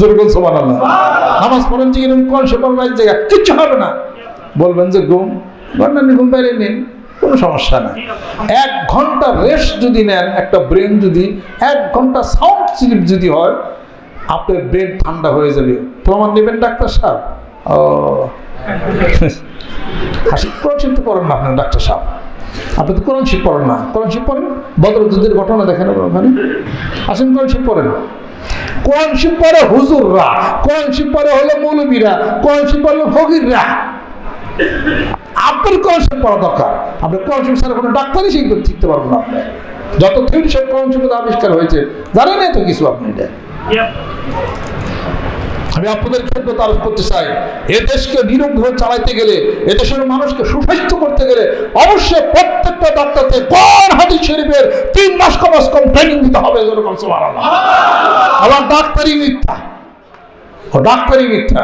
যেরকম সমান আল্লাহ নামাজ পড়েন যে কীরকম কোন সে পড়ার জায়গা কিচ্ছু হবে না। বলবেন যে ঘুম গন্ডানি ঘুম বাইরে নিন কোনো সমস্যা নাই। এক ঘণ্টা রেস্ট যদি নেন একটা ব্রেন যদি এক ঘণ্টা সাউন্ড স্লিপ যদি হয় আপনার ব্রেন ঠান্ডা হয়ে যাবে। প্রমাণ নেবেন ডাক্তার সাহেব? ও। হাসি কোরআন তো পড়েন না আপনার ডাক্তার সাহেব? আপনি তো কোরআন শিব পড়েন না। কোরআন শিব পড়েন? বদরযুদ্ধের ঘটনা দেখেন ওখানে। আসেন কোরআন শিব পড়েন। কোরআন শিব হুজুররা কোরআন শিব হলো মৌলবীরা কোরআন শিব হলো ফকিররা। আপনার কোরআন শিব পড়া দরকার। আপনি কোরআন শিব ছাড়া কোনো ডাক্তারই শিখতে শিখতে পারবেন না আপনি। যত থিওরি সব কোরআন শিব আবিষ্কার হয়েছে জানেন তো কিছু আপনি এটা? আমি আপনাদের ক্ষেত্রে তারফ করতে চাই এ দেশকে নিরঙ্গভাবে চালাইতে গেলে এ দেশের মানুষকে সুস্বাস্থ্য করতে গেলে অবশ্যই প্রত্যেকটা ডাক্তারকে কোন হাদিস শরীফের মাস কমাস কম দিতে হবে যেরকম। আবার ডাক্তারি মিথ্যা ও ডাক্তারি মিথ্যা